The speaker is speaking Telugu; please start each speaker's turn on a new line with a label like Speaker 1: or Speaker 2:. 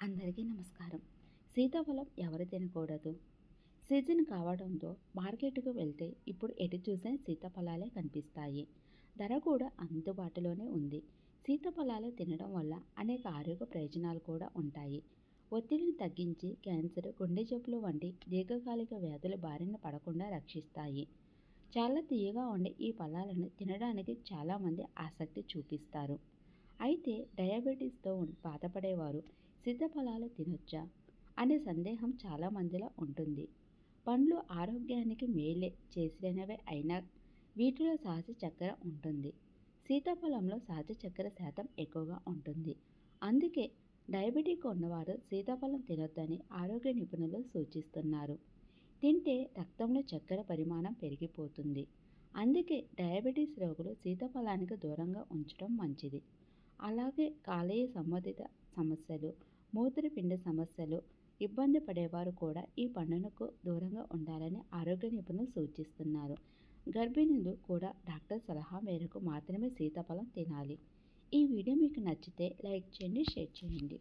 Speaker 1: అందరికీ నమస్కారం. సీతాఫలం ఎవరు తినకూడదు? సీజన్ కావడంతో మార్కెట్కు వెళ్తే ఇప్పుడు ఎటు చూసిన సీతాఫలాలే కనిపిస్తాయి. ధర కూడా అందుబాటులోనే ఉంది. సీతాఫలాలు తినడం వల్ల అనేక ఆరోగ్య ప్రయోజనాలు కూడా ఉంటాయి. ఒత్తిడిని తగ్గించి క్యాన్సర్ గుండె జబ్బులు వంటి దీర్ఘకాలిక వ్యాధుల బారిన పడకుండా రక్షిస్తాయి. చాలా తీయగా ఉండే ఈ ఫలాలను తినడానికి చాలామంది ఆసక్తి చూపిస్తారు. అయితే డయాబెటీస్తో బాధపడేవారు సీతాఫలాలు తినొచ్చా? అనే సందేహం చాలామందిలో ఉంటుంది. పండ్లు ఆరోగ్యానికి మేలే చేసినవే అయినా వీటిలో సహజ చక్కెర ఉంటుంది. సీతాఫలంలో సహజ చక్కెర శాతం ఎక్కువగా ఉంటుంది. అందుకే డయాబెటిక్ ఉన్నవారు సీతాఫలం తినొద్దని ఆరోగ్య నిపుణులు సూచిస్తున్నారు. తింటే రక్తంలో చక్కెర పరిమాణం పెరిగిపోతుంది. అందుకే డయాబెటీస్ రోగులు సీతాఫలానికి దూరంగా ఉంచడం మంచిది. అలాగే కాలేయ సంబంధిత సమస్యలు మూత్రపిండ సమస్యలు ఇబ్బంది పడేవారు కూడా ఈ పండుగకు దూరంగా ఉండాలని ఆరోగ్య నిపుణులు సూచిస్తున్నారు. గర్భిణులు కూడా డాక్టర్ సలహా మేరకు మాత్రమే సీతాఫలం తినాలి. ఈ వీడియో మీకు నచ్చితే లైక్ చేయండి షేర్ చేయండి.